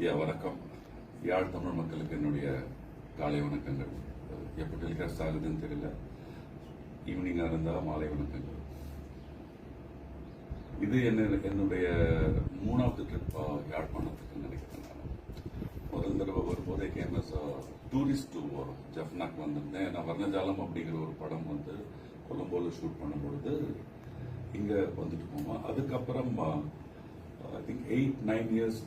ஐயா வணக்கம். யாழ் தமிழ் மக்களுக்கு என்னுடைய காலை வணக்கங்கள். எப்போ டெலிகாஸ்ட் ஆகுதுன்னு தெரியல. ஈவினிங்காக இருந்தால் மாலை வணக்கங்கள். இது என்ன என்னுடைய மூணாவது ட்ரிப்பாக யாழ்ப்பாணத்துக்கு நினைக்கிறேன் முதல் தடவை வரும்போதே கேமஸ் டூரிஸ்ட் வரும். ஜஃப்னாக்கு வந்திருந்தேன். நான் வர்ணஜாலம் அப்படிங்கிற ஒரு படம் வந்து கொலம்போல ஷூட் பண்ணும்பொழுது இங்கே வந்துட்டு போவோம் அதுக்கப்புறம் I think eight nine years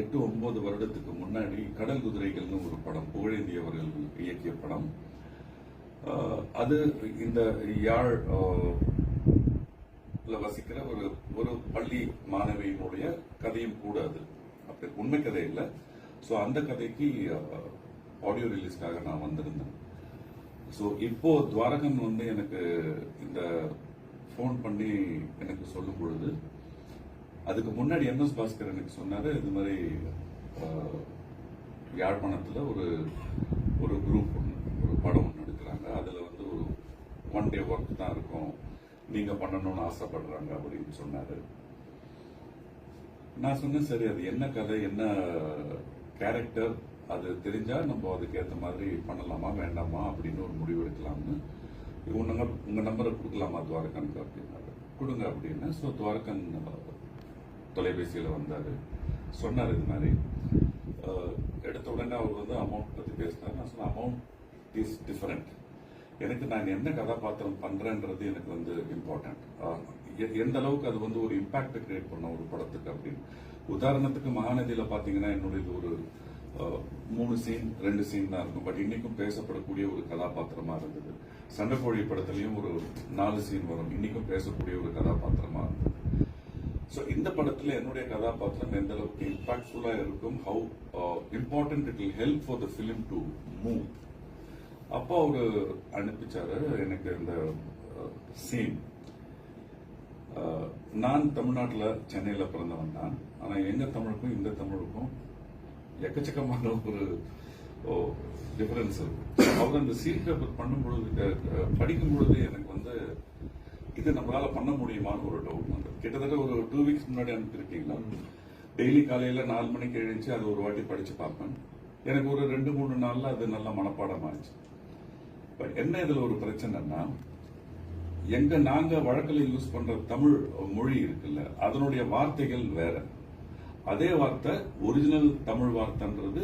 எட்டு ஒன்பது வருடத்துக்கு முன்னாடி கடல் குதிரைகள்னு ஒரு படம் புகழேந்தி அவர்கள் இயக்கிய படம். அது இந்த யாழ் வசிக்கிற ஒரு ஒரு பள்ளி மாணவியினுடைய கதையும் கூட அது. அப்படி உண்மை கதை இல்லை. ஸோ அந்த கதைக்கு ஆடியோ ரிலீஸ்க்காக நான் வந்திருந்தேன். ஸோ இப்போ துவாரகன் வந்து எனக்கு இந்த ஃபோன் பண்ணி எனக்கு சொல்லும் பொழுது அதுக்கு முன்னாடி எம்எஸ் பாஸ்கர் எனக்கு சொன்னார் இது மாதிரி யாழ்ப்பாணத்தில் ஒரு ஒரு குரூப் ஒன்று ஒரு படம் ஒன்று எடுக்கிறாங்க. அதில் வந்து ஒரு ஒன் டே ஒர்க் தான் இருக்கும். நீங்கள் பண்ணணும்னு ஆசைப்படுறாங்க அப்படின்னு சொன்னார். நான் சொன்னேன் சரி அது என்ன கதை என்ன கேரக்டர் அது தெரிஞ்சால் நம்ம அதுக்கு ஏற்ற மாதிரி பண்ணலாமா வேண்டாமா அப்படின்னு ஒரு முடிவு எடுக்கலாம்னு. உங்க உங்கள் நம்பரை கொடுக்கலாமா துவாரகனுக்கு அப்படின்னாரு. கொடுங்க அப்படின்னு. ஸோ துவாரகன் தொலைபேசியில் வந்தார். சொன்னார் இது மாதிரி. எடுத்த உடனே அவர் வந்து அமௌண்ட் பற்றி பேசினார். நான் சொன்னேன் அமௌண்ட் இஸ் டிஃபரெண்ட் எனக்கு நான் என்ன கதாபாத்திரம் பண்ணுறேன்றது எனக்கு வந்து இம்பார்ட்டன்ட் எந்த அளவுக்கு அது வந்து ஒரு இம்பாக்ட் கிரியேட் பண்ண ஒரு படத்துக்கு அப்படின்னு. உதாரணத்துக்கு மகாநதியில் பார்த்தீங்கன்னா என்னுடைய ஒரு மூணு சீன் ரெண்டு சீன் தான் இருக்கும். பட் இன்னைக்கும் பேசப்படக்கூடிய ஒரு கதாபாத்திரமா இருந்தது. சண்டைக்கோழி படத்துலயும் ஒரு நாலு சீன் வரும். இன்னைக்கும் பேசக்கூடிய ஒரு கதாபாத்திரமா இருந்தது. ஸோ இந்த படத்தில் என்னுடைய கதாபாத்திரம் எந்த அளவுக்கு இம்பாக்ட்ஃபுல்லாக இருக்கும் how important it will help for the film to move அப்போ அவரு அனுப்பிச்சாரு எனக்கு இந்த uh, சீன் uh, நான் தமிழ்நாட்டில் சென்னையில் பிறந்தவன் தான். ஆனால் எங்கள் தமிழுக்கும் இந்த தமிழுக்கும் எக்கச்சக்கமான ஒரு டிஃபரன்ஸ் இருக்கு. அவர் அந்த சீன் பேப்பர் பண்ணும் பொழுது படிக்கும் பொழுது எனக்கு வந்து இது நம்மளால பண்ண முடியுமான்னு ஒரு டவுட் வந்து கிட்டத்தட்ட ஒரு டூ வீக்ஸ் முன்னாடி அனுப்பியிருக்கீங்களா? டெய்லி காலையில நாலு மணிக்கு எழுந்துச்சு அது ஒரு வாட்டி படிச்சு பார்ப்பேன். எனக்கு ஒரு ரெண்டு மூணு நாள்ல அது நல்ல மனப்பாடம் ஆயிடுச்சு. இப்ப என்ன இதுல ஒரு பிரச்சனைன்னா எங்க நாங்க வழக்கில் யூஸ் பண்ற தமிழ் மொழி இருக்குல்ல அதனுடைய வார்த்தைகள் வேற. அதே வார்த்தை ஒரிஜினல் தமிழ் வார்த்தைன்றது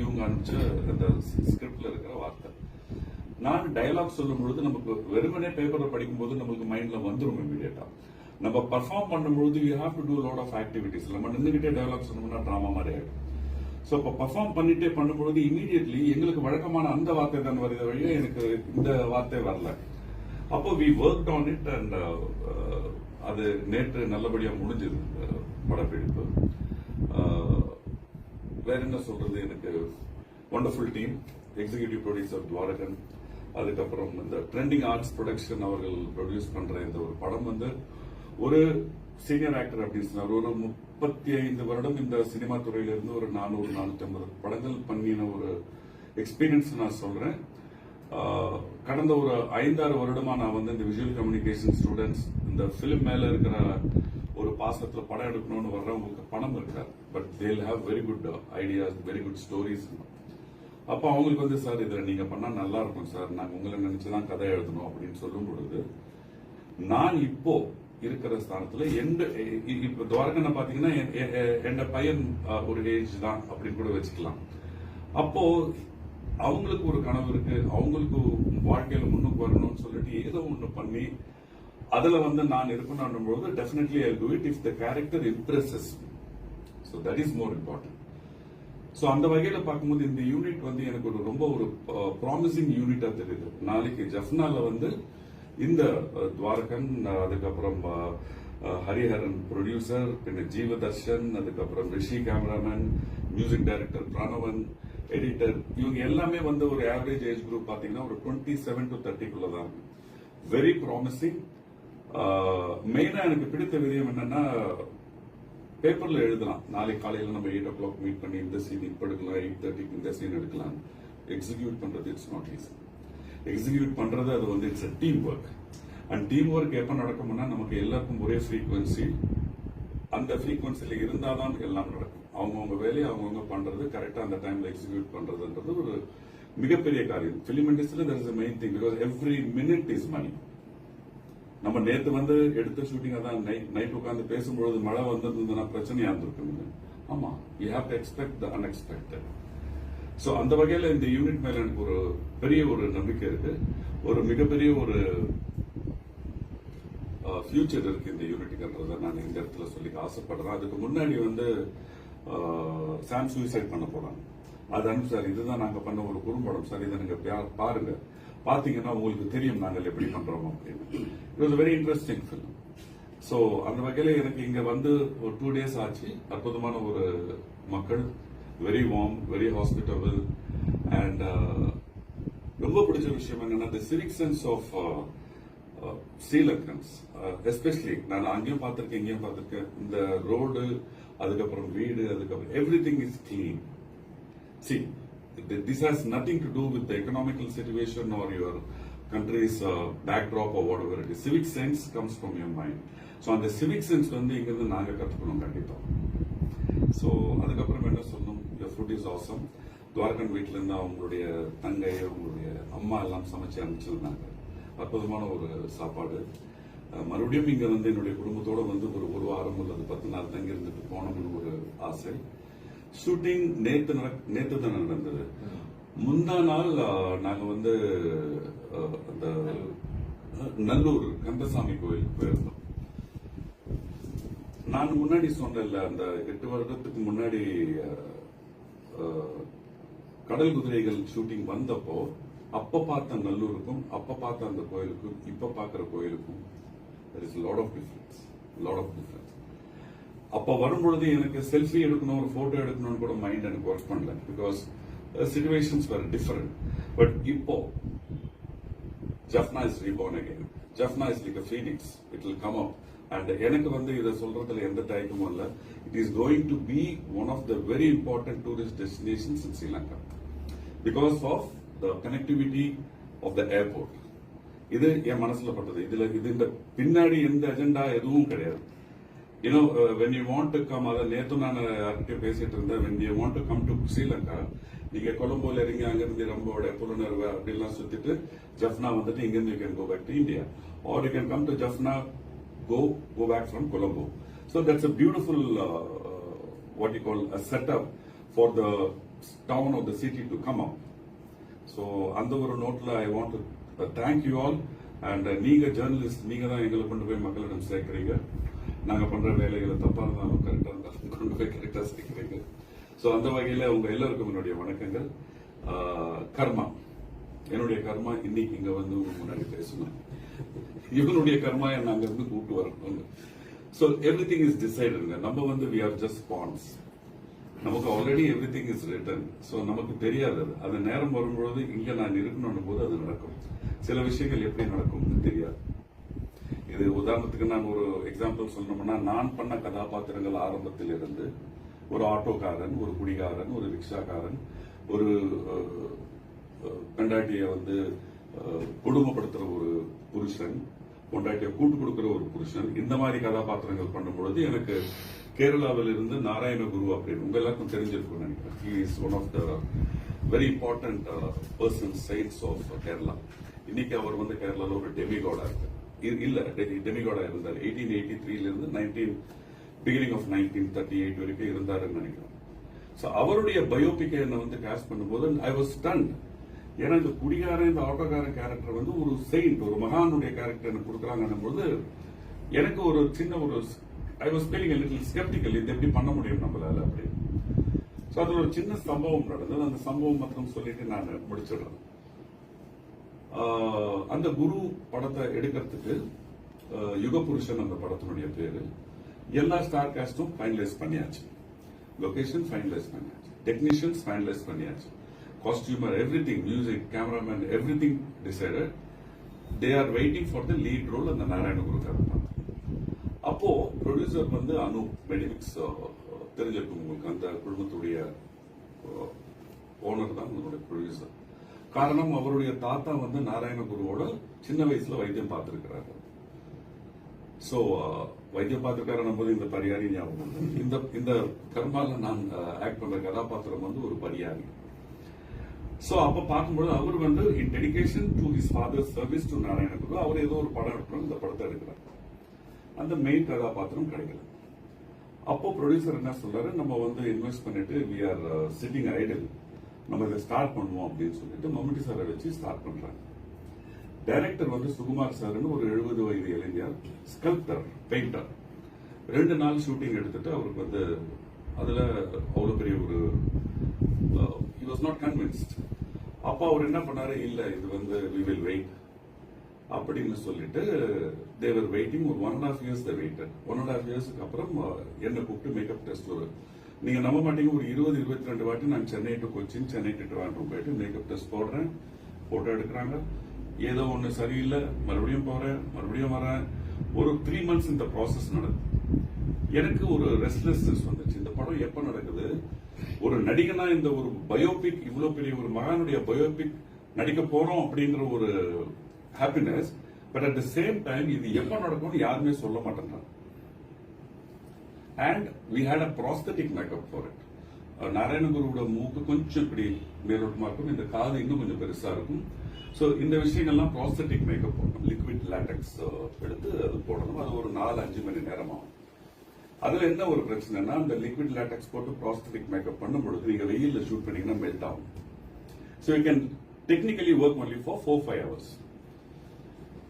இவங்க அனுப்பிச்ச அந்த ஸ்கிரிப்ட்ல இருக்கிற வார்த்தை. நான் டைலாக் சொல்லும் பொழுது நமக்கு வெறுமனே பேப்பர்ல படிக்கும்போது நமக்கு மைண்ட்ல வந்துடும் இமீடியட்டா நம்ம பர்ஃபார்ம் பண்ணும்பொழுது you have to do lot of activities நம்ம நின்றுகிட்டே டைலாக் சொன்னோம்னா ட்ராமா மாதிரி ஆயிடும். ஸோ இப்போ பர்ஃபார்ம் பண்ணிட்டே பண்ணும்பொழுது இமீடியட்லி எங்களுக்கு வழக்கமான அந்த வார்த்தை தான் வருது வழியே எனக்கு இந்த வார்த்தை வரல. அப்போ we work on it and அது நேற்று நல்லபடியா முடிஞ்சது படப்பிடிப்பு. Uh, வேற என்ன சொல்றது எனக்கு? Wonderful team executive producer Dwarakan. அதுக்கப்புறம் இந்த ட்ரெண்டிங் ஆர்ட்ஸ் ப்ரொடக்ஷன் அவர்கள் ப்ரொடியூஸ் பண்ற இந்த ஒரு படம் வந்து ஒரு சீனியர் ஆக்டர் அப்படின்னு சொன்னார். ஒரு முப்பத்தி ஐந்து வருடம் இந்த சினிமா துறையிலிருந்து ஒரு நானூறு நானூத்தி ஐம்பது படங்கள் பண்ணின ஒரு எக்ஸ்பீரியன்ஸ் நான் சொல்றேன். கடந்த ஒரு ஐந்தாறு வருடமா நான் வந்து இந்த விஷுவல் கம்யூனிகேஷன் ஸ்டூடெண்ட்ஸ் இந்த பிலிம் மேல இருக்கிற ஒரு பாசத்துல படம் எடுக்கணும்னு வர்றவங்களுக்கு பணம் இருக்காது. But they'll have very good ideas very good stories அப்ப அவங்களுக்கு வந்து சார் இதுல நீங்க பண்ணா நல்லா இருக்கும் சார். நாங்க உங்களை நினைச்சுதான் கதை எழுதணும் அப்படின்னு சொல்லும் பொழுது நான் இப்போ இருக்கிற ஸ்தானத்துல எந்த இப்போ இப்ப துவாரகனை பாத்தீங்கன்னா என்- என் பையன் ஒரு ஏஜ் தான் அப்படின்னு கூட வச்சுக்கலாம். அப்போ அவங்களுக்கு ஒரு கனவு இருக்கு. அவங்களுக்கு வாழ்க்கையில முன்னுக்கு வரணும்னு சொல்லிட்டு ஏதோ ஒண்ணு பண்ணி அதுல வந்து நான் இருக்கணும்னும் பொழுது definitely I do it if the character impresses so that is more important so அந்த வகையில் பார்க்கும்போது இந்த யூனிட் வந்து எனக்கு ஒரு ரொம்ப ஒரு ப்ராமிசிங் யூனிட்டாக தெரியுது. நாளைக்கு ஜஃப்னால வந்து இந்த துவாரகன் அதுக்கப்புறம் ஹரிஹரன் ப்ரொடியூசர் பின்ன ஜீவதர்ஷன் அதுக்கப்புறம் Rishi cameraman music director Pranavan editor இவங்க எல்லாமே வந்து ஒரு ஆவரேஜ் ஏஜ் குரூப் பார்த்தீங்கன்னா ஒரு டுவெண்ட்டி செவன் டு தேர்ட்டிக்குள்ள தான் வெரி ப்ராமிசிங் மெயினாக எனக்கு பிடித்த விதயம் என்னன்னா பேப்பர்ல எழுதலாம். நாளைக்கு காலையில நம்ம எயிட் ஓ கிளாக் மீட் பண்ணி இந்த சீன் இப்ப எடுக்கலாம் எயிட் தேர்ட்டிக்கு இந்த சீன் எடுக்கலாம். எக்ஸிக்யூட் பண்றது இட்ஸ் நாட் ஈஸி எக்ஸிக்யூட் பண்றது அது வந்து it's team work and team work எப்ப நடக்கும்னா நமக்கு எல்லாருக்கும் ஒரே ஃப்ரீக்வன்சி அந்த ஃப்ரீக்வன்சில இருந்தாதான் எல்லாம் நடக்கும். அவங்கவுங்க வேலையை அவங்கவுங்க பண்றது கரெக்டா அந்த டைம்ல எக்ஸிக்யூட் பண்றதுன்றது ஒரு மிகப்பெரிய காரியம். பிலிம் இண்டஸ்ட்ரியில் there is main thing because every minute is money நம்ம நேத்து வந்து எடுத்த ஷூட்டிங் அதான் நைட் நைட் உட்காந்து பேசும்பொழுது மழை வந்திருந்ததுன்னா பிரச்சனையா இருந்திருக்குங்க ஆமா you have to expect the unexpected so அந்த வகையில் இந்த யூனிட் மேல எனக்கு ஒரு பெரிய ஒரு நம்பிக்கை இருக்கு. ஒரு மிகப்பெரிய ஒரு ஃபியூச்சர் இருக்கு இந்த யூனிட்டுன்றத நான் இந்த இடத்துல சொல்லி ஆசைப்படுறேன். அதுக்கு முன்னாடி வந்து சாம் சூசைட் பண்ண போறாங்க. அது அனுப்பு சார் இதுதான் நாங்கள் பண்ண ஒரு குறும்படம். சார் இதை நீங்கள் பாருங்க. பார்த்தீங்கன்னா உங்களுக்கு தெரியும் நாங்கள் எப்படி பண்றோம் அப்படின்னு. It was very interesting film so அந்த வகையில் எனக்கு இங்கே வந்து ஒரு டூ டேஸ் ஆச்சு. அற்புதமான ஒரு மக்கள் very warm very hospitable and ரொம்ப பிடிச்ச விஷயம் என்னன்னா the civic sense of Sri Lankans especially நான் அங்கேயும் பார்த்துருக்கேன் இங்கேயும் பார்த்துருக்கேன். இந்த ரோடு அதுக்கப்புறம் வீடு அதுக்கப்புறம் everything is clean see this has nothing to do with the economical situation or your country's uh, backdrop or whatever it is. Civic sense comes from your mind. So அந்த சிவிக் சென்ஸ் வந்து இங்கிருந்து நாங்கள் கற்றுக்கணும் கண்டிப்பாக so அதுக்கப்புறம் என்ன சொல்லணும்? Your food is awesome. Thuvarakan வீட்ல இருந்து அவங்களுடைய தங்கை அவங்களுடைய அம்மா எல்லாம் சமைச்சு அனுப்பிச்சிருந்தாங்க. அற்புதமான ஒரு சாப்பாடு. மறுபடியும் இங்க வந்து என்னுடைய குடும்பத்தோடு வந்து ஒரு ஒரு வாரம் அல்லது பத்து நாள் தங்கி இருந்துட்டு போனோம்னு ஒரு ஆசை. ஷூட்டிங் நேத்து நடக்- நேத்து தான் நடந்தது. முந்தா நாள் நாங்க வந்து அந்த நல்லூர் கந்தசாமி கோயிலுக்கு போயிருந்தோம். நான் முன்னாடி சொன்னேன்ல அந்த எட்டு வருடத்துக்கு முன்னாடி கடல் குதிரைகள் ஷூட்டிங் வந்தப்போ அப்ப பார்த்த நல்லூருக்கும் அப்ப பார்த்த அந்த கோயிலுக்கும் இப்ப பார்க்கிற கோயிலுக்கும் a lot of difference. Lot of difference. அப்ப வரும்பொழுது எனக்கு செல்ஃபி எடுக்கணும் ஒரு போட்டோ எடுக்கணும்னு கூட மைண்ட் எனக்கு ஒர்க் பண்ணல. Because situations were different but இப்போ Jaffna is reborn again Jaffna is like a phoenix it will come up and எனக்கு வந்து இதை சொல்றதுல எந்த தயக்கமும் இல்ல. It is going to be one of the very important tourist destinations in Sri Lanka because of the connectivity of the airport இது என் மனசுல பட்டது. இதுல இது இந்த பின்னாடி எந்த அஜெண்டா எதுவும் கிடையாது. You know when you want to come அதை நேத்து நான் யார்கிட்டயும் பேசிட்டு இருந்தேன். When you want to come to Sri Lanka நீங்க கொலம்போல இறங்கி அங்கிருந்து ரொம்போட புலனர்வு அப்படிலாம் சுத்திட்டு ஜஃப்னா வந்துட்டு இங்கிருந்து you can go back to India or you can come to Jaffna go go back from Colombo so that's a beautiful what you call a setup for the town of the city to come up so அந்த ஒரு நோட்ல I want thank you all and நீங்க journalist நீங்க தான் எங்களை கொண்டு போய் மக்களிடம் சேர்க்கிறீங்க. நாங்க பண்ற வேலைகளை தப்பா இருந்தாலும் கரெக்டா இருந்தாலும் கொண்டு போய் கரெக்டா சேர்க்கிறீங்க ஸோ அந்த வகையில உங்க எல்லாருக்கும் என்னுடைய வணக்கங்கள். கர்மா. என்னுடைய கர்மா இன்னைக்கு இங்க வந்து உங்க முன்னாடி பேசணும். இவனுடைய கர்மா என்ன அங்க இருந்து கூப்பிட்டு வரணும் ஸோ எவ்ரி திங் இஸ் டிசைடுங்க நம்ம வந்து வி ஆர் ஜஸ்ட் பான்ஸ் நமக்கு already everything is written so நமக்கு தெரியாது. அது அது நேரம் வரும்பொழுது இங்க நான் இருக்கணும்னு போது அது நடக்கும். சில விஷயங்கள் எப்படி நடக்கும்னு தெரியாது. இது உதாரணத்துக்கு நான் ஒரு எக்ஸாம்பிள் சொல்லணும்னா நான் பண்ண கதாபாத்திரங்கள் ஆரம்பத்தில் இருந்து ஒரு ஆட்டோக்காரன் ஒரு குடிகாரன் ஒரு ரிக்ஷாக்காரன் ஒரு பெண்டாட்டிய வந்து அஹ், கொடுமைப்படுத்துற ஒரு புருஷன் பொண்டாட்டியை கூட்டு கொடுக்குற ஒரு புருஷன் இந்த மாதிரி கதாபாத்திரங்கள் பண்ணும்பொழுது எனக்கு கேரளாவில் இருந்து நாராயணகுரு அப்படின்னு உங்க எல்லாருக்கும் தெரிஞ்சிருக்கும் நினைக்கிறேன். He is one of the very important person saints of Kerala. இன்னைக்கு அவர் வந்து கேரளாவில் ஒரு டெமிகோடா இருக்கு இல்ல. டெமிகாடா இருந்தார். எயிட்டீன் எயிட்டி த்ரீல இருந்து nineteen beginning of nineteen thirty eight வரைக்கும் இருந்தாருன்னு நினைக்கிறேன். ஸோ அவருடைய பயோபிக்கை என்ன வந்து கேஸ்ட் பண்ணும்போது ஐ வாஸ் ஸ்டண்ட் ஏன்னா இந்த குடிகாரன் இந்த ஆட்டோக்காரன் கேரக்டர் வந்து ஒரு செயின்ட் ஒரு மகானுடைய கேரக்டர் எனக்கு கொடுக்குறாங்கன்னும் போது எனக்கு ஒரு சின்ன ஒரு I was feeling little sceptical இது எப்படி பண்ண முடியும் நம்மளால அப்படி ஸோ அதுல ஒரு சின்ன சம்பவம் நடந்தது. அந்த சம்பவம் மட்டும் சொல்லிட்டு நான் முடிச்சிடுறேன். அந்த குரு படத்தை எடுக்கிறதுக்கு யுகபுருஷன் அந்த படத்தினுடைய பேரு. எல்லா ஸ்டார் காஸ்டும் ஃபைனலைஸ் பண்ணியாச்சு. லொகேஷன் ஃபைனலைஸ் பண்ணியாச்சு. டெக்னீஷியன்ஸ் ஃபைனலைஸ் பண்ணியாச்சு. Costumer everything music cameraman everything decided they are waiting for the lead role அந்த நாராயணகுரு கருப்பாங்க அப்போ ப்ரொடியூசர் வந்து அனு மெடிமிக்ஸ் தெரிஞ்சிருக்கும் உங்களுக்கு. அந்த குழுமத்துடைய ஓனர் தான் உங்களுடைய ப்ரொடியூசர் காரணம் அவருடைய தாத்தா வந்து நாராயணகுருவோட சின்ன வயசுல வைத்தியம் பார்த்திருக்கிறாரு. ஸோ uh, வைத்தியம் பார்த்துக்காரன் போது இந்த பரியாரி ஞாபகம் இந்த இந்த கர்மால நான் uh, ஆக்ட் பண்ற கதாபாத்திரம் வந்து ஒரு பரியாரி சோ அப்ப பார்க்கும்போது அவர் வந்து in dedication to his father service to Narayana Guru அவர் ஏதோ ஒரு படம் எடுக்கணும் இந்த படத்தை எடுக்கிறார். அந்த மெயின் கதாபாத்திரம் கிடைக்கல. அப்போ ப்ரொடியூசர் என்ன சொல்றாரு? நம்ம வந்து இன்வெஸ்ட் பண்ணிட்டு வி ஆர் சிட்டிங் ஐடல் நம்ம இதை ஸ்டார்ட் பண்ணுவோம் அப்படின்னு சொல்லிட்டு மம்முட்டி சாரை வச்சு ஸ்டார்ட் பண்றாங்க. டைரக்டர் வந்து சுகுமார் சார்னு ஒரு எழுபது வயது இளைஞர் ஸ்கல்ப்டர் பெயிண்டர் ரெண்டு நாள் ஷூட்டிங் எடுத்துட்டு அவருக்கு வந்து அதுல அவ்வளவு பெரிய ஒரு வாஸ் நாட் கன்வின்ஸ்ட் convinced. அவர் என்ன பண்ணாரு? இல்ல இது வந்து வி வில் வெயிட் அப்படின்னு சொல்லிட்டு தேவர் வெயிட்டிங் ஒரு one and half years the waiter one and half இயர்ஸ்க்கு அப்புறம் என்னை கூப்பிட்டு மேக்கப் டெஸ்ட் ஒரு நீங்க நம்ப மாட்டீங்க ஒரு இருபது இருபத்தி ரெண்டு வாட்டி நான் சென்னை டு கொச்சின் சென்னை டு ட்ரிவாண்ட்ரம் போயிட்டு மேக்கப் டெஸ்ட் போடுறேன் போட்டோ எடுக்கிறாங்க. ஏதோ ஒன்று சரியில்லை மறுபடியும் போறேன் மறுபடியும் வரேன். ஒரு த்ரீ மந்த்ஸ் இந்த ப்ராசஸ் நடக்குது. எனக்கு ஒரு ரெஸ்ட்லெஸ்னஸ் வந்துச்சு. இந்த படம் எப்போ நடக்குது? ஒரு நடிகனா இந்த ஒரு பயோபிக் இவ்வளோ பெரிய ஒரு மகானுடைய பயோபிக் நடிக்க போறோம் அப்படிங்கிற ஒரு happiness but at the same time இது எப்போ நடக்கும்னு யாருமே சொல்ல மாட்டேங்கிறாங்க and we had a prosthetic makeup for it நாராயணகுருவோட மூக்கு கொஞ்சம் இப்படி மேலோட்டமா இருக்கும். இந்த காது இன்னும் கொஞ்சம் பெருசா இருக்கும். ஸோ இந்த விஷயங்கள்லாம் ப்ராஸ்தட்டிக் மேக்கப் போடணும். லிக்விட் லேட்டக்ஸ் uh, எடுத்து அது போடணும். அது ஒரு நாலு அஞ்சு மணி நேரம் ஆகும் அதுல என்ன ஒரு பிரச்சனைனா அந்த லிக்விட் லேட்டக்ஸ் போட்டு ப்ராஸ்தட்டிக் மேக்கப் பண்ணும் பொழுது நீங்க வெயில்ல ஷூட் பண்ணீங்கன்னா மெல்ட் ஆகும். So you can technically work only for four five hours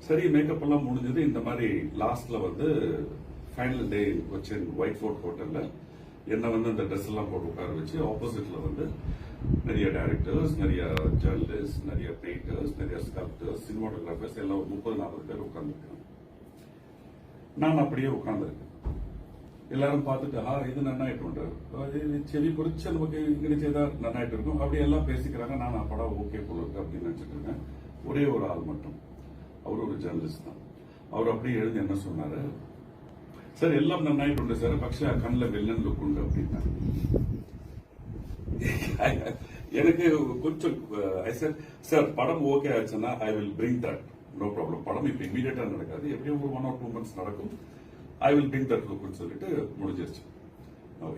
சரி மேக்கப் எல்லாம் முடிஞ்சது. இந்த மாதிரி லாஸ்ட்ல வந்து ஃபைனல் டே வச்சு ஒயிட் ஃபோர்ட் ஹோட்டலில் என்ன வந்து அந்த ட்ரெஸ் எல்லாம் போட்டு உட்கார வச்சு ஆப்போசிட்ல வந்து நிறைய டைரக்டர்ஸ் நிறைய ஜேர்னலிஸ்ட் நிறைய பெயிண்டர்ஸ் நிறைய ஸ்கல்ப்டர்ஸ் சினிமாட்டோகிராஃபர்ஸ் எல்லாம் ஒரு முப்பது நாற்பது பேர் உட்காந்துருக்காங்க நான் அப்படியே உட்காந்துருக்கேன் எல்லாரும் பார்த்துட்டு ஆ இது நன்னாயிட்டு செவி குறிச்சு நமக்கு இங்கிலீஷே தான் நன்னாயிட்டு இருக்கும். அப்படி எல்லாம் பேசிக்கிறாங்க. நான் அப்படா ஓகே போல இருக்கு அப்படின்னு நினைச்சிட்டு இருக்கேன். ஒரே ஒரு ஆள் மட்டும். அவர் ஒரு ஜேர்னலிஸ்ட் தான். அவர் அப்படியே எழுதி என்ன சொன்னாரு? சார் எல்லாம் நன்னாயிட்டு உண்டு சார். பக்ஷா கண்ணில் வில்லன் லுக் உண்டு அப்படின்னா. எனக்கு கொஞ்சம் ஐ சார் சார் படம் ஓகே ஆச்சுன்னா I will bring that no problem படம் இப்போ இமீடியட்டாக நடக்காது. எப்படியும் ஒரு ஒன் ஆர் டூ மந்த்ஸ் நடக்கும். ஐ வில் பிரிங் தட் லுக்னு சொல்லிட்டு முடிஞ்சிருச்சு.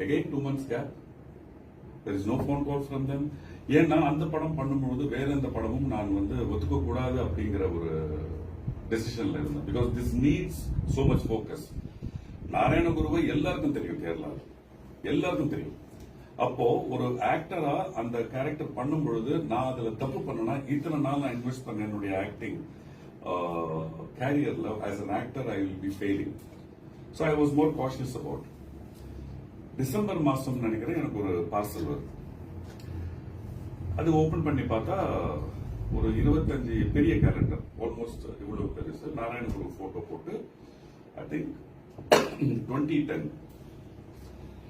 Again two months gap there is no phone call from them ஏன்னா அந்த படம் பண்ணும்போது வேற எந்த படமும் நான் வந்து ஒத்துக்க கூடாது அப்படிங்கிற ஒரு டெசிஷன்ல இருந்தேன். Because this needs so much focus நாராயணகுருவை எல்லாருக்கும் தெரியும் கேரளா. எல்லாருக்கும் தெரியும். அப்போ ஒரு ஆக்டரா அந்த கேரக்டர் பண்ணும் பொழுது நான் அதுல தப்பு பண்ணனா இத்தனை நாள் நான் இன்வெஸ்ட் பண்ண என்னுடைய acting கேரியர்ல as an actor I will be failing so I was more cautious about December மாசம் நினைக்கிறேன் எனக்கு ஒரு பார்சல் வருது. அது ஓபன் பண்ணி பார்த்தா ஒரு இருபத்தஞ்சு பெரிய கேலண்டர் ஆல்மோஸ்ட் இவ்வளவு பெருசு. நாராயணகுரு போட்டோ போட்டு ஐ திங்க் டுவெண்ட்டி டென்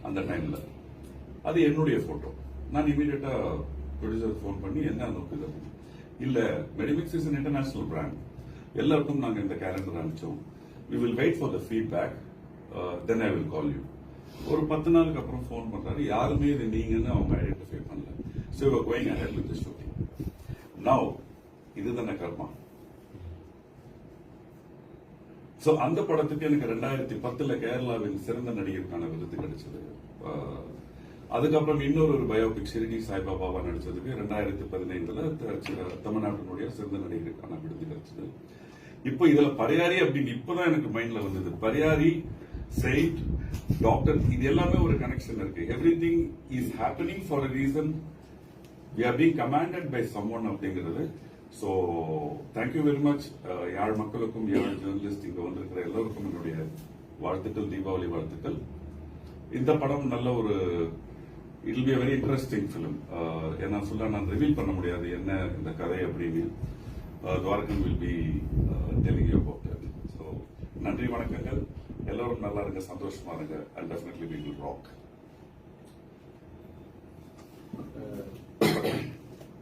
அந்த டைம்ல அது என்னுடைய போட்டோ நான் இமீடியட்டா ப்ரொடியூசர் ஃபோன் பண்ணி என்ன அந்த அப்படின்னு. இல்ல மெடிமிக்ஸ் இஸ் இன்டர்நேஷனல் பிராண்ட் எல்லாருக்கும் நாங்க இந்த calendar அனுப்பிச்சோம். We will wait for the feedback then I will call you ஒரு பத்து நாளுக்கு அப்புறம் ஃபோன் பண்றாரு. யாருமே இது நீங்கன்னு அவங்க ஐடென்டிஃபை பண்ணல. So going ahead with shooting now இதுதானே கர்மா. ஸோ அந்த படத்துக்கு எனக்கு ரெண்டாயிரத்தி பத்துல கேரளாவின் சிறந்த நடிகருக்கான விருது கிடைச்சது. அதுக்கப்புறம் இன்னொரு ஒரு பயோபிக் ஷிரிடி சாய்பாபாவா நடிச்சதுக்கு ரெண்டாயிரத்தி பதினைந்துல தமிழ்நாட்டினுடைய சிறந்த நடிகருக்கான விருது கிடைச்சது. இப்போ இதுல பரியாரி அப்படின்னு இப்பதான் எனக்கு மைண்ட்ல வந்தது. பரியாரி செயிட் டாக்டர் இது எல்லாமே ஒரு கனெக்ஷன் இருக்கு. Everything is happening for a reason we are being commanded by someone அப்படிங்கிறது so thank you very much Yazh மக்களுக்கும் யாழ் ஜேர்னலிஸ்ட் இங்கே வந்திருக்கிற எல்லோருக்கும் என்னுடைய வாழ்த்துக்கள் தீபாவளி வாழ்த்துக்கள். இந்த படம் நல்ல ஒரு it be very interesting film ஏன்னா சொல்ல நான் ரிவீல் பண்ண முடியாது என்ன இந்த கதை அப்படின்னு. Uh, Dwarakan will be telling you about so நன்றி வணக்கங்கள். எல்லோரும் நல்லா இருங்க சந்தோஷமா இருங்க. அண்ட் டெஃபினெட்லி வில் ராக்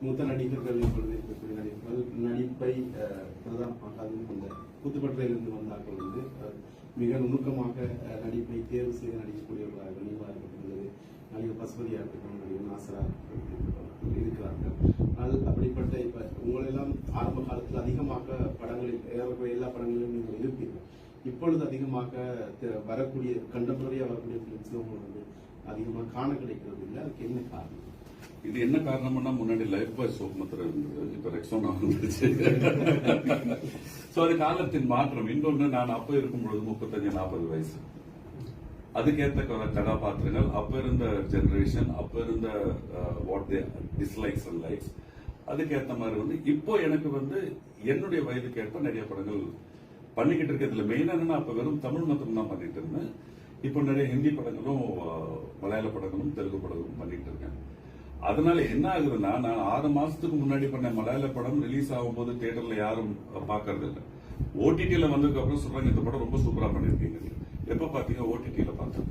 மூத்த நடிகர்கள் இப்பொழுது இருக்கக்கூடிய நடிகர்கள் நடிப்பை அஹ், பிரதானமாக அதுவும் அந்த வந்தார்கள் வந்து மிக நுணுக்கமாக நடிப்பை தேர்வு செய்து நடிக்கக்கூடியவர்களாக நினைவாக இருக்கின்றது நடிகர் பசுபதியாக இருக்கட்டும் நடிகர் நாசரா இருக்கிறார்கள். அது அப்படிப்பட்ட இப்ப உங்களெல்லாம் ஆரம்ப காலத்தில் அதிகமாக படங்களில் ஏறக்கூடிய எல்லா படங்களிலும் நீங்கள் இருப்பீர்கள். இப்பொழுது அதிகமாக வரக்கூடிய கண்டபடியா வரக்கூடிய பிலிம்ஸ் உங்களுக்கு வந்து அதிகமாக காண கிடைக்கிறது இல்லை அதுக்கு என்ன காரணம்? இது என்ன காரணம்னா முன்னாடி லைஃப் பாய் சோப் மாத்திரம் இருந்தது இப்ப ரெக்ஸோனா வந்துருச்சு. சோ அது காலத்தின் மாற்றம். இன்னொன்னு நான் அப்ப இருக்கும் பொழுது முப்பத்தஞ்சு நாற்பது வயசு. அதுக்கேற்ற கதாபாத்திரங்கள் அப்ப இருந்த ஜெனரேஷன் அப்ப இருந்த what they dislikes and likes அதுக்கேற்ற மாதிரி வந்து இப்போ எனக்கு வந்து என்னுடைய வயதுக்கு ஏற்ப நிறைய படங்கள் பண்ணிக்கிட்டு இருக்கிறதுல மெயினா என்னன்னா அப்ப வெறும் தமிழ் மட்டும் தான் பண்ணிட்டு இருந்தேன். இப்போ நிறைய ஹிந்தி படங்களும் மலையாள படங்களும் தெலுங்கு படங்களும் பண்ணிட்டு இருக்கேன். அதனால என்ன ஆகுதுன்னா நான் ஆறு மாசத்துக்கு முன்னாடி பண்ண மலையாள படம் ரிலீஸ் ஆகும்போது தியேட்டர்ல யாரும் பாக்குறது இல்ல. ஓடிடியில வந்ததுக்கு அப்புறம் சொல்றாங்க இந்த படம் ரொம்ப சூப்பரா பண்ணிருக்கீங்க. எப்ப பாத்தீங்க? ஓடிடியில பார்த்தேன்.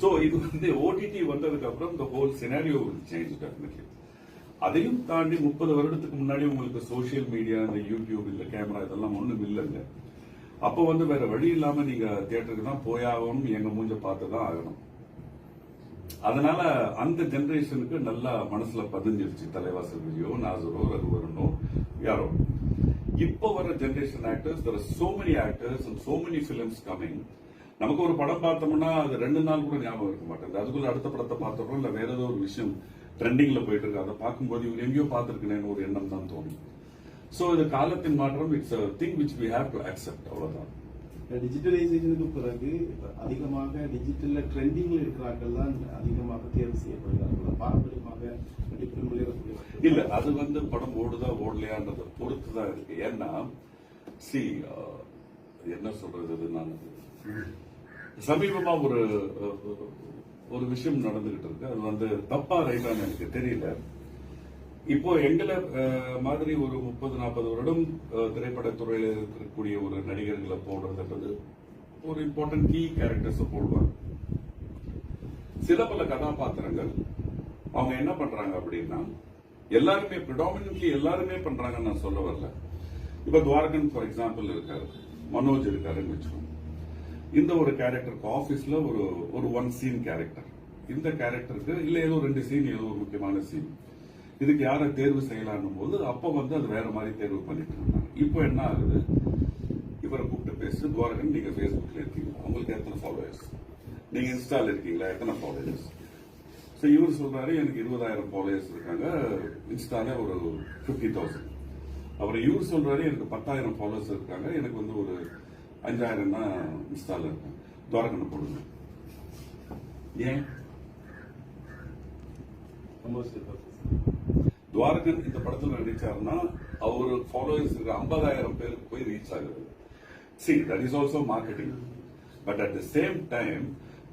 சோ இது வந்து ஓடிடி வந்ததுக்கு அப்புறம் இந்த ஹோல் சினாரியோ சேஞ்ச் டெஃபினெட்லி அதையும் தாண்டி முப்பது வருடத்துக்கு முன்னாடி உங்களுக்கு சோசியல் மீடியா இந்த யூடியூப் இல்ல கேமரா இதெல்லாம் ஒண்ணும் இல்லைங்க. அப்போ வந்து வேற வழி இல்லாம நீங்க தியேட்டருக்கு தான் போயாகணும் எங்க மூஞ்ச பார்த்து தான் ஆகணும். அதனால அந்த ஜெனரேஷனுக்கு நல்லா மனசுல பதிஞ்சிருச்சு. தலைவாசல் விஜயோ நாசரோ ரகுவரனோ யாரோ. இப்போ வர generation actors there so many actors and so many films coming நமக்கு ஒரு படம் பார்த்தோம்னா அது ரெண்டு நாள் கூட ஞாபகம் இருக்க மாட்டேங்குது. அதுக்குள்ள அடுத்த படத்தை பார்த்தோம் இல்ல வேற ஏதோ ஒரு விஷயம் ட்ரெண்டிங்ல போயிட்டு இருக்கு. அதை பார்க்கும்போது இவர் எங்கேயோ பார்த்திருக்கேன்னு ஒரு எண்ணம் தான் தோணும். சோ இது காலத்தின் மாற்றம். It's thing which we have to accept அவ்வளவுதான். டிஜிட்டலைசேஷனுக்கு பிறகு அதிகமாக டிஜிட்டல்ல ட்ரெண்டிங்ல இருக்கிறார்கள் தான் அதிகமாக தேர்வு செய்யப்படுகிறார்கள். பாரம்பரியமாக இல்லை இல்ல அது வந்து படம் ஓடுதா ஓடலையான்றத பொறுத்து தான் இருக்கு. ஏன்னா சி என்ன சொல்றது நான்? சமீபமா ஒரு ஒரு விஷயம் நடந்துகிட்டு இருக்கு. அது வந்து தப்பா ரைட்டான்னு எனக்கு தெரியல. இப்போ எங்களை மாதிரி ஒரு முப்பது நாற்பது வருடம் திரைப்படத்துறையில் இருக்கக்கூடிய ஒரு நடிகர்களை போடுறதுன்றது ஒரு இம்பார்ட்டன்ட் கீ கேரக்டர்ஸ் போடுவாங்க. சில பல கதாபாத்திரங்கள் அவங்க என்ன பண்றாங்க அப்படின்னா எல்லாருமே ப்ரிடாமினன்ட்லி எல்லாருமே பண்றாங்கன்னு நான் சொல்ல வரல. இப்ப துவாரகன் ஃபார் எக்ஸாம்பிள் இருக்காரு மனோஜ் இருக்காருன்னு வச்சுக்கோங்க. இந்த ஒரு கேரக்டருக்கு ஆபீஸ்ல ஒரு ஒரு ஒன் சீன் கேரக்டர் இந்த கேரக்டருக்கு இல்ல ஏதோ ரெண்டு சீன் ஏதோ ஒரு முக்கியமான சீன் இதுக்கு யாரை தேர்வு செய்யலான்னும் போது அப்ப வந்து அது வேற மாதிரி தேர்வு பண்ணிட்டு இருந்தாங்க. இப்போ என்ன ஆகுது? இவரை கூப்பிட்டு பேசு துவாரகன் நீங்க Facebookல இருக்கீங்க. உங்களுக்கு எத்தனை ஃபாலோவர்ஸ் நீங்க இன்ஸ்டால இருக்கீங்களா? எத்தனை ஃபாலோவர்ஸ் ஸோ இவர் சொல்றாரு எனக்கு இருபதாயிரம் ஃபாலோவர்ஸ் இருக்காங்க. இன்ஸ்டால ஒரு ஃபிஃப்டி தௌசண்ட் அப்புறம் இவர் சொல்றாரு எனக்கு பத்தாயிரம் ஃபாலோவர்ஸ் இருக்காங்க. எனக்கு வந்து ஒரு அஞ்சாயிரம் தான் இன்ஸ்டால இருக்காங்க துவாரகனை போடுங்க. ஏன்? கமர்ஷியல் பர்பஸ் துவாரகன் இந்த படத்தில் நடிச்சாருன்னா அவர் ஃபாலோவர்ஸ் இருக்க ஐம்பதாயிரம் பேருக்கு போய் ரீச் ஆகுது. See that is also marketing but at the same time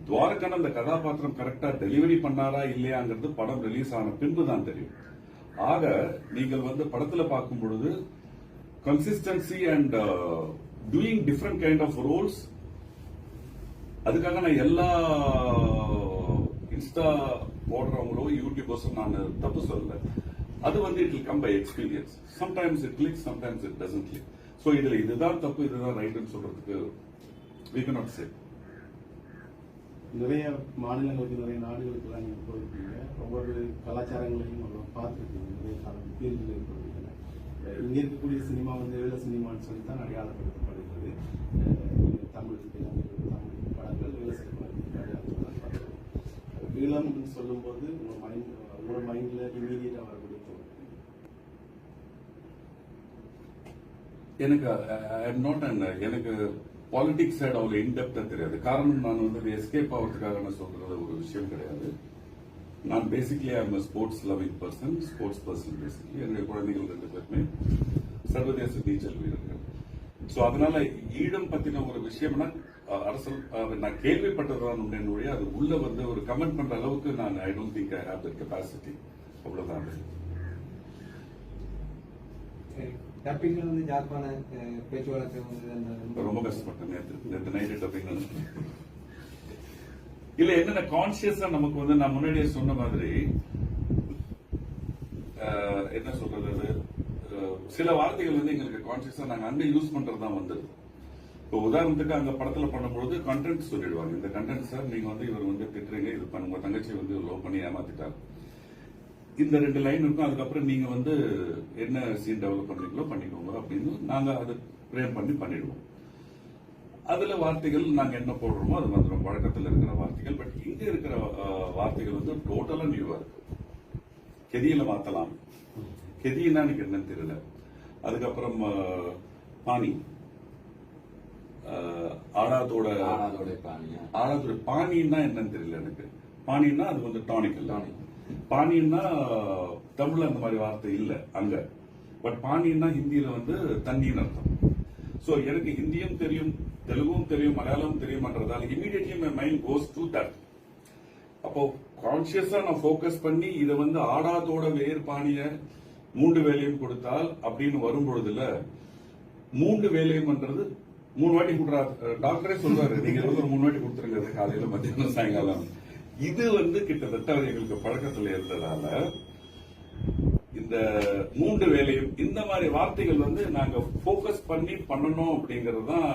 Dwarakan அந்த கதாபாத்திரம் கரெக்டா டெலிவரி பண்ணாரா இல்லையாங்கிறது படம் ரிலீஸ் ஆன பின்பு தான் தெரியும். ஆக நீங்கள் வந்து படத்துல பார்க்கும் பொழுது consistency and doing different kind of roles அதுக்காக நான் எல்லா uh, இன்ஸ்டா போடுறவங்களோ யூடியூபர்ஸும் நான் தப்பு சொல்லலை. அது வந்து it will come by experience sometimes it click sometimes it doesn't click so இதில் இதுதான் தப்பு இதுதான் ரைட்னு சொல்றதுக்கு வி நாட் சார் நிறைய மாநிலங்களுக்கு நிறைய நாடுகளுக்கு எல்லாம் நீங்கள் போயிருக்கீங்க. ஒவ்வொரு கலாச்சாரங்களையும் நம்ம பார்த்துருக்கீங்க. நிறைய காலம் ஃபீல்டில் இருக்கிறீங்க இங்கே இருக்கக்கூடிய சினிமா வந்து எழுத சினிமான்னு சொல்லி தான் அடையாளப்படுத்தப்படுகிறது தமிழ் தமிழ் படங்கள் வேலை சினிமா அடையாளப்படுத்தப்படுகிறது. ஈழம்னு சொல்லும்போது உங்கள் மைண்ட் உங்களோட மைண்டில் இமீடியட்டா எனக்கு தோணும் எனக்கு நாட் அண்ட் எனக்கு பாலிடிக்ஸ் சைடு அவ்வளோ இன்டெப்டாக தெரியாது. காரணம் நான் வந்து எஸ்கேப் ஆகிறதுக்காக நான் சொல்கிறது ஒரு விஷயம் கிடையாது. நான் basically I'm sports loving person sports person basically என்னுடைய குழந்தைகள் ரெண்டு பேருமே சர்வதேச நீச்சல் வீரர்கள். ஸோ அதனால ஈடம் பற்றின ஒரு விஷயம்னா அரசு நான் கேள்விப்பட்டதுதான் உடனே என்னுடைய அது உள்ள வந்து ஒரு கமெண்ட் பண்ற அளவுக்கு நான் I don't think I have the capacity அவ்வளோதான் அது. டப்பிங்ல வந்து ஜாப்பான அஹ், பேச்சு வழக்கு வந்து ரொம்ப கஷ்டப்பட்டேன் நேற்று நேற்று நைட்டு டப்பிங் இல்ல என்னென்ன கான்சியஸா நமக்கு வந்து நான் முன்னாடியே சொன்ன மாதிரி என்ன சொல்றது சில வார்த்தைகள் வந்து எங்களுக்கு கான்சியஸா நாங்க அங்க யூஸ் பண்றது தான் வந்தது இப்போ உதாரணத்துக்கு அங்க படத்துல பண்ணும்பொழுது கண்டென்ட் சொல்லிடுவாங்க. இந்த கண்டென்ட் சார் நீங்க வந்து இவர் வந்து திட்டுறீங்க இது பண்ண உங்க தங்கச்சி வந்து லவ் பண்ணி ஏமாத்திட்டாங்க இந்த ரெண்டு லைன் இருக்கும் அதுக்கப்புறம் நீங்க வந்து என்ன சீன் டெவலப் பண்றீங்களோ பண்ணிக்கோங்க அப்படின்னு நாங்க அதை பிரேம் பண்ணி பண்ணிடுவோம். அதுல வார்த்தைகள் நாங்க என்ன போடுறோமோ அது வந்துடும் வழக்கத்துல இருக்கிற வார்த்தைகள் பட் இங்க இருக்கிற வார்த்தைகள் வந்து டோட்டலா நியூவா இருக்கு. கெதியில மாத்தலாம். கெதினா எனக்கு என்னன்னு தெரியல. அதுக்கப்புறம் பாணி. ஆடாதோட ஆடாதோட பானியா ஆடாதோட பானின்னா என்னன்னு தெரியல எனக்கு. பானின்னா அது வந்து டானிக் இல்ல பாணியன்னா தமிழ்ல அந்த மாதிரி வார்த்தை இல்ல அங்க. பட் பானின்னா ஹிந்தியில வந்து தண்ணின்னு அர்த்தம். சோ எனக்கு ஹிந்தியும் தெரியும் தெலுங்கும் தெரியும் மலையாளமும் தெரியும்ன்றதால immediately my mind goes to that அப்போ கான்சியஸா நான் ஃபோக்கஸ் பண்ணி இதை வந்து ஆடாதோட வேர் பாணிய மூன்று வேலையும் கொடுத்தால் அப்படின்னு வரும்பொழுதுல மூன்று வேலையும்ன்றது மூணு வாட்டி கொடுறாரு டாக்டரே சொல்றாரு நீங்க ஒரு மூணு வாட்டி கொடுத்துருங்க காலையில மத்தியானம் சாயங்காலம். இது வந்து கிட்டத்தட்ட எங்களுக்கு பழக்கத்துல இருந்ததால இந்த மூன்று வேலையும் இந்த மாதிரி வார்த்தைகள் வந்து நாங்க ஃபோக்கஸ் பண்ணி பண்ணணும் அப்படிங்கிறது தான்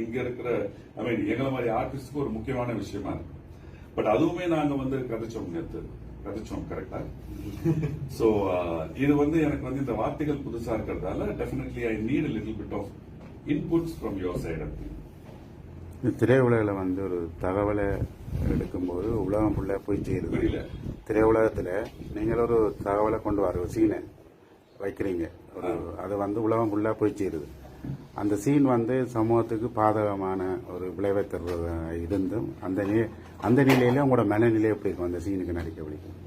இங்க இருக்கிற ஐ மீன் எங்களை மாதிரி ஆர்டிஸ்டுக்கு ஒரு முக்கியமான விஷயமா இருக்கு. பட் அதுவுமே நாங்க வந்து கதைச்சோம் நேத்து. கதைச்சோம் கரெக்டா சோ இது வந்து எனக்கு வந்து இந்த வார்த்தைகள் புதுசா இருக்கிறதால definitely I need little bit of inputs from your side இந்த திரையுலகில் வந்து ஒரு தகவலை எடுக்கும்போது உலகம் ஃபுல்லாக போய் சேருது. திரையுலகத்தில் நீங்கள் ஒரு தகவலை கொண்டு வர ஒரு சீனை வைக்கிறீங்க. ஒரு அது வந்து உலகம் ஃபுல்லாக போய் சேருது. அந்த சீன் வந்து சமூகத்துக்கு பாதகமான ஒரு விளைவை தருவதா இருந்தும் அந்த நி அந்த நிலையில உங்களோட மனநிலை எப்படி இருக்கும் அந்த சீனுக்கு நடிக்க பிடிக்கும்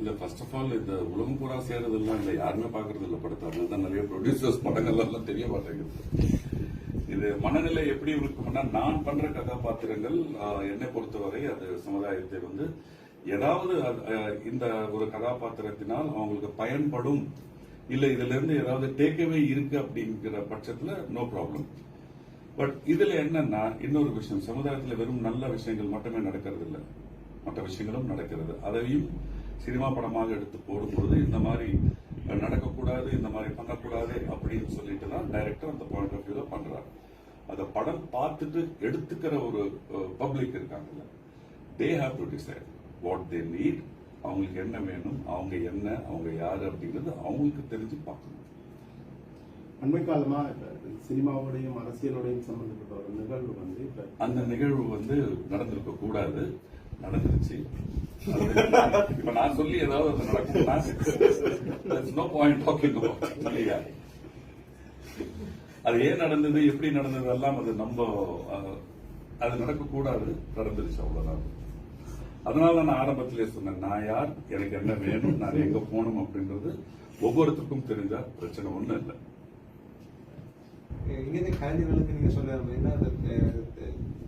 இல்ல ஃபர்ஸ்ட் ஆஃப் ஆல் இந்த உலகம் பூரா சேர்றதெல்லாம் இல்ல யாருமே பாக்குறது இல்ல படத்தை. தான் நிறைய ப்ரொடியூசர்ஸ் படங்கள் எல்லாம் தெரிய மாட்டேங்குது. இது மனநிலை எப்படி இருக்கும்னா நான் பண்ற கதாபாத்திரங்கள் என்னை பொறுத்தவரை அது சமுதாயத்தை வந்து ஏதாவது அது, இந்த ஒரு கதாபாத்திரத்தினால் அவங்களுக்கு பயன்படும். இல்ல இதுல இருந்து ஏதாவது டேக்கவே இருக்கு அப்படிங்கிற பட்சத்துல நோ ப்ராப்ளம் பட் இதுல என்னன்னா இன்னொரு விஷயம். சமுதாயத்துல வெறும் நல்ல விஷயங்கள் மட்டுமே நடக்கிறது இல்ல மற்ற விஷயங்களும் நடக்கிறது. அதையும் சினிமா படமாக எடுத்து போடும்பொழுது இந்த மாதிரி நடக்கக்கூடாது இந்த மாதிரி பண்ணக்கூடாது அப்படின்னு சொல்லிட்டு தான் டைரக்டர் அந்த பாயிண்ட் ஆஃப் வியூல பண்றாரு. அந்த படம் பார்த்துட்டு எடுத்துக்கிற ஒரு பப்ளிக் இருக்காங்கல்ல they have to decide what they need அவங்களுக்கு என்ன வேணும் அவங்க என்ன அவங்க யாரு அப்படிங்கிறது அவங்களுக்கு தெரிஞ்சு பார்க்கணும். அண்மை காலமா சினிமாவோடையும் அரசியலோடையும் சம்பந்தப்பட்ட ஒரு நிகழ்வு வந்து இப்ப அந்த நிகழ்வு வந்து நடந்திருக்க கூடாது நடந்துருச்சு. இப்ப நான் சொல்லி ஏதாவது அது நடக்கும்னா நோ பாயிண்ட் டாக்கிங் இல்லையா அது ஏன் நடந்தது எப்படி நடந்தது எல்லாம் அது நம்ம அஹ், அது நடக்கக்கூடாது நடந்துருச்சு அவ்வளவுதான். அதனால நான் ஆரம்பத்திலே சொன்னேன் நான் யார் எனக்கு என்ன வேணும் நான் எங்க போகணும் அப்படின்றது ஒவ்வொருத்தருக்கும் தெரிஞ்சா பிரச்சனை ஒண்ணும் இல்லை. இங்கிருந்து கலைஞர்களுக்கு நீங்க சொல்ற மாதிரினா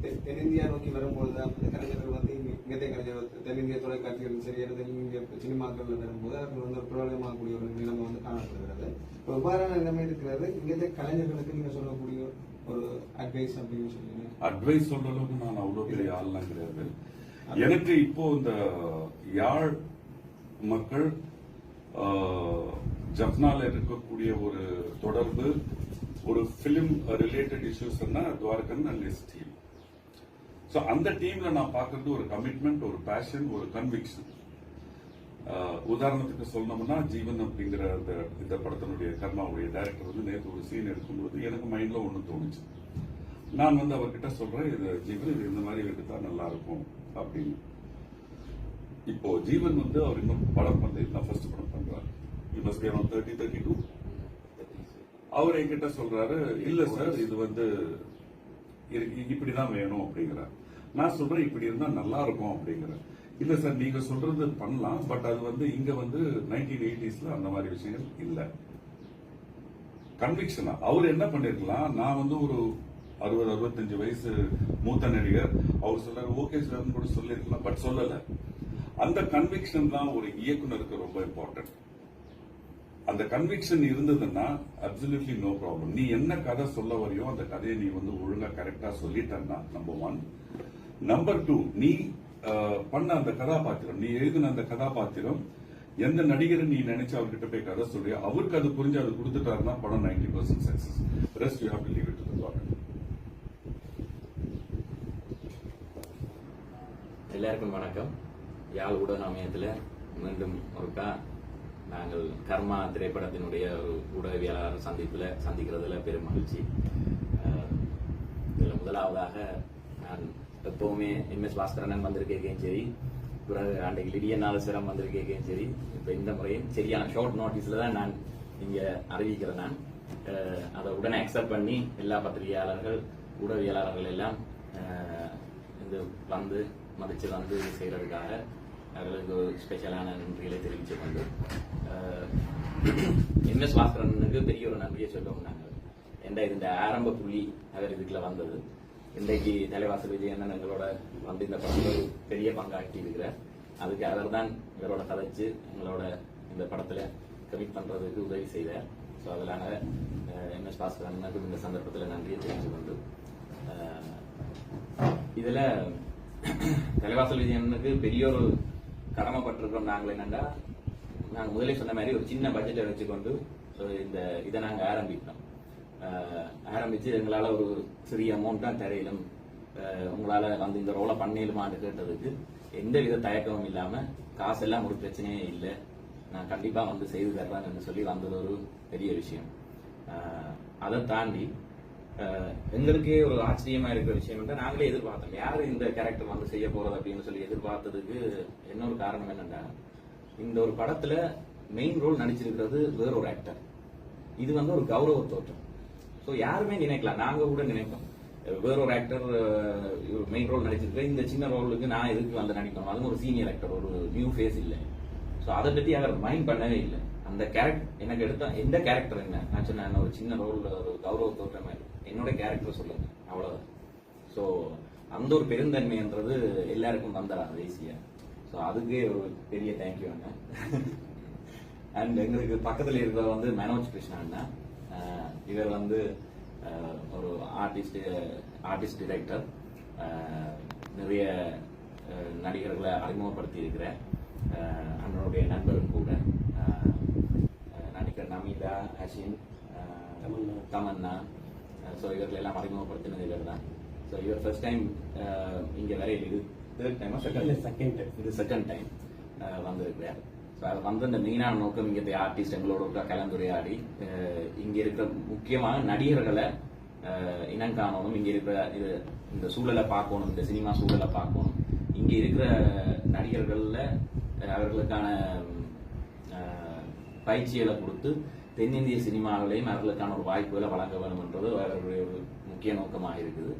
தென்னிந்தியா நோக்கி வரும்போது தான் கலைஞர்கள் வந்து இங்கத்தை கலைஞர்கள் தென்னிந்திய தொலைக்காட்சிகள் சரி அல்லது இந்திய சினிமாக்கள்ல வரும்போது அவர்கள் வந்து ஒரு பிரபலமாகக்கூடிய ஒரு நிலைமை வந்து காணப்படுகிறது. இப்போ இவ்வாறான நிலைமை இருக்கிறது? இங்கத்தை கலைஞர்களுக்கு நீங்க சொல்லக்கூடிய ஒரு அட்வைஸ் அப்படின்னு சொல்லி அட்வைஸ் சொல்ற அளவுக்கு நான் அவ்வளவு பெரிய ஆள்லாம் கிடையாது. எனக்கு இப்போ இந்த யாழ் மக்கள் ஜப்னால இருக்கக்கூடிய ஒரு தொடர்பு ஒரு பிலிம் ரிலேட்டட் இஷ்யூஸ்னா துவாரகன் அண்ட் எஸ் ஸோ அந்த டீம்ல நான் பார்க்கறது ஒரு கமிட்மெண்ட் ஒரு பேஷன் ஒரு கன்விக்ஷன் உதாரணத்துக்கு சொல்லணும்னா ஜீவன் அப்படிங்கிற அந்த இந்த படத்தினுடைய கர்மாவுடைய டைரக்டர் வந்து நேற்று ஒரு சீன் எடுக்கும்போது எனக்கு மைண்ட்ல ஒன்று தோணுச்சு. நான் வந்து அவர்கிட்ட சொல்றேன் இது ஜீவன் இது இந்த மாதிரி எடுத்தா நல்லா இருக்கும் அப்படின்னு. இப்போ ஜீவன் வந்து அவர் இன்னும் படம் பண்ணி நான் ஃபர்ஸ்ட் படம் பண்றாரு you must be around thirty thirty two அவர் என்கிட்ட சொல்றாரு இல்ல சார் இது வந்து இப்படிதான் வேணும் அப்படிங்கிறார். நான் சொல்றேன் இப்படி இருந்தா நல்லா இருக்கும் அப்படிங்கிறேன் இல்ல சார் நீங்க சொல்றது பண்ணலாம் பட் அது வந்து இங்க வந்து நைன்டீன் எயிட்டிஸ்ல அந்த மாதிரி விஷயங்கள் இல்ல. கன்விக்ஷனா அவர் என்ன பண்ணிருக்கலாம் நான் வந்து ஒரு அறுபது அறுபத்தஞ்சு வயசு மூத்த நடிகர். அவர் சொல்றாரு ஓகே சார் கூட சொல்லிருக்கலாம் பட் சொல்லல. அந்த கன்விக்ஷன் தான் ஒரு இயக்குனருக்கு ரொம்ப இம்பார்ட்டன்ட் அந்த கன்விக்ஷன் இருந்ததுன்னா அப்சல்யூட்லி நோ ப்ராப்ளம் நீ என்ன கதை சொல்ல வரையோ அந்த கதையை நீ வந்து ஒழுங்கா கரெக்டா சொல்லிட்டன்னா நம்பர் ஒன் நம்பர் டூ நீ பண்ண அந்த கதாபாத்திரம் நீ எழுதின அந்த கதாபாத்திரம் எந்த நடிகர் நீ நினைச்சு அவர்கிட்ட போய் கதை சொல்லி அவருக்கு அது புரிஞ்சு அது கொடுத்துட்டாருன்னா படம் ninety percent success rest you have to leave it to எல்லாருக்கும் வணக்கம். யாழ் ஊடக அமையத்தில் மீண்டும் ஒருக்கா நாங்கள் கர்மா திரைப்படத்தினுடைய ஒரு ஊடகவியலாளர் சந்திப்பில் சந்திக்கிறதுல பெரும் மகிழ்ச்சி. இதில் முதலாவதாக நான் எப்பவுமே எம்எஸ் பாஸ்கரன் வந்திருக்கேன் சரி. பிறகு அன்றைக்கு லிடியன் நாதஸ்வரம் வந்திருக்கேன் சரி. இப்போ இந்த முறையும் சரியான ஷார்ட் நோட்டீஸில் தான் நான் இங்கே அறிவிக்கிறேன் நான். அதை உடனே அக்செப்ட் பண்ணி எல்லா பத்திரிகையாளர்கள் ஊடகவியலாளர்கள் எல்லாம் இந்த இது வந்து மதிச்சு வந்து செய்கிறதுக்காக அவர்களுக்கு ஒரு ஸ்பெஷலான நன்றிகளை தெரிவித்து கொண்டு எம்எஸ் பாஸ்கரனுக்கு பெரிய ஒரு நன்றியை சொல்லவும் நாங்கள் என்ற இந்த ஆரம்ப புள்ளி அவர் இதுக்குள்ள வந்தது? இன்றைக்கு தலைவாசல் விஜயண்ணன் எங்களோட வந்து இந்த படத்தில் ஒரு பெரிய பங்காற்றி இருக்கிறார் அதுக்கு அவர் தான் எங்களோட கதைச்சு எங்களோட இந்த படத்துல கமிட் பண்றதுக்கு உதவி செய்தார். ஸோ அதனால எம்எஸ் அண்ணனுக்கு இந்த சந்தர்ப்பத்தில் நன்றியை தெரிஞ்சு கொண்டு இதில் இதுல தலைவாசல் விஜயனுக்கு பெரிய ஒரு கடமைப்பட்டிருக்கிறோம் நாங்கள் என்னன்னா நாங்கள் முதலே சொன்ன மாதிரி ஒரு சின்ன பட்ஜெட்டை வச்சுக்கொண்டு இந்த இதை நாங்கள் ஆரம்பிக்கிறோம் ஆரம்பித்து எங்களால் ஒரு சிறிய அமௌண்ட் தான் தரையிலும் உங்களால் வந்து இந்த ரோலை பண்ணிடுமான்னு கேட்டதுக்கு எந்த வித தயக்கமும் இல்லாம காசெல்லாம் ஒரு பிரச்சனையே இல்லை. நான் கண்டிப்பாக வந்து செய்து தர்றேன்னு சொல்லி வந்தது ஒரு பெரிய விஷயம். அதை தாண்டி எங்களுக்கே ஒரு ஆச்சரியமா இருக்கிற விஷயம் வந்து நாங்களே எதிர்பார்த்தோம். யார் இந்த கேரக்டர் வந்து செய்ய போறது அப்படின்னு சொல்லி எதிர்பார்த்ததுக்கு இன்னொரு காரணம் என்னன்னா இந்த ஒரு படத்துல மெயின் ரோல் நடிச்சிருக்கிறது வேற ஒரு ஆக்டர் இது வந்து ஒரு கௌரவ தோற்றம். ஸோ யாருமே நினைக்கலாம் நாங்க கூட நினைப்போம். வேற ஒரு ஆக்டர் மெயின் ரோல் நடிச்சிருக்கேன் இந்த சின்ன ரோலுக்கு நான் எதுக்கு வந்து நடிக்கணும்? அதுவும் ஒரு சீனியர் ஆக்டர் ஒரு நியூ ஃபேஸ் இல்லை. ஸோ அதை பத்தி அவர் மைண்ட் பண்ணவே இல்லை. அந்த கேரக்டர் எனக்கு எடுத்த எந்த கேரக்டர் என்ன? நான் சொன்னேன் ஒரு சின்ன ரோல் ஒரு கௌரவ தோற்ற மாதிரி. என்னோட கேரக்டர் சொல்லுங்க. அவ்வளவுதான். ஸோ அந்த ஒரு பெருந்தன்மைன்றது எல்லாருக்கும் வந்துடாது ஈஸியா ஸோ அதுக்கே ஒரு பெரிய தேங்க்யூ அண்ணா. அண்ட் எங்களுக்கு பக்கத்தில் இருக்கிறவர் வந்து மனோஜ் கிருஷ்ணா அண்ணா. இவர் வந்து ஒரு ஆர்டிஸ்ட் ஆர்டிஸ்ட் டிரெக்டர் நிறைய நடிகர்களை அறிமுகப்படுத்தி இருக்கிற அண்ணனுடைய நண்பரும் கூட. நடிகர் நமிதா அஹ், தமன்னா. ஸோ இவர்கள் எல்லாம் அறிமுகப்படுத்தினது இவர் தான். ஸோ இவர் ஃபர்ஸ்ட் டைம் இங்கே வரைய இது தேர்ட் டைமா செகண்ட் செகண்ட் டைம் இது செகண்ட் டைம் வந்திருக்கிறார். ஸோ அது வந்து அந்த மெயினான நோக்கம் இங்கே ஆர்டிஸ்ட் எங்களோட கூட கலந்துரையாடி இங்கே இருக்கிற முக்கியமான நடிகர்களை இனம் காணணும். இங்கே இருக்கிற இது இந்த சூழலை பார்க்கணும். இந்த சினிமா சூழலை பார்க்கணும். இங்கே இருக்கிற நடிகர்களில் அவர்களுக்கான பயிற்சிகளை கொடுத்து தென்னிந்திய சினிமாவிலையும் அவர்களுக்கான ஒரு வாய்ப்புகளை வழங்க வேண்டும் என்றது அவர்களுடைய ஒரு முக்கிய நோக்கமாக இருக்குது.